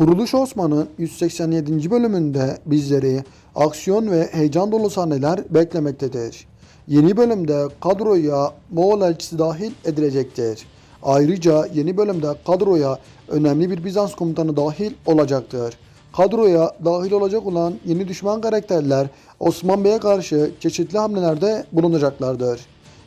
Kuruluş Osman'ın 187. bölümünde bizleri aksiyon ve heyecan dolu sahneler beklemektedir. Yeni bölümde kadroya Moğol elçisi dahil edilecektir. Ayrıca yeni bölümde kadroya önemli bir Bizans komutanı dahil olacaktır. Kadroya dahil olacak olan yeni düşman karakterler Osman Bey'e karşı çeşitli hamlelerde bulunacaklardır.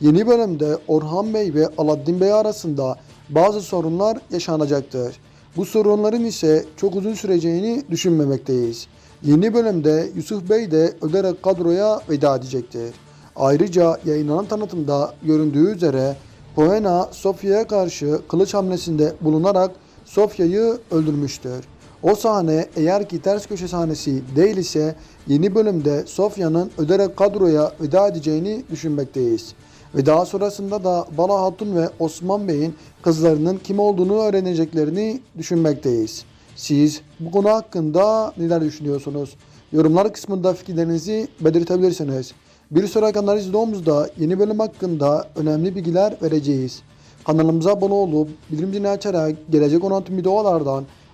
Yeni bölümde Orhan Bey ve Aladdin Bey arasında bazı sorunlar yaşanacaktır. Bu sorunların ise çok uzun süreceğini düşünmemekteyiz. Yeni bölümde Yusuf Bey de öderek kadroya veda edecektir. Ayrıca yayınlanan tanıtımda göründüğü üzere Poena Sofya'ya karşı kılıç hamlesinde bulunarak Sofya'yı öldürmüştür. O sahne eğer ki ters köşe sahnesi değil ise yeni bölümde Sofya'nın öderek kadroya veda edeceğini düşünmekteyiz. Ve daha sonrasında da Bala Hatun ve Osman Bey'in kızlarının kim olduğunu öğreneceklerini düşünmekteyiz. Siz bu konu hakkında neler düşünüyorsunuz? Yorumlar kısmında fikirlerinizi belirtebilirsiniz. Bir sonraki analiz videomuzda yeni bölüm hakkında önemli bilgiler vereceğiz. Kanalımıza abone olup bildirim açarak gelecek olan tüm videolardan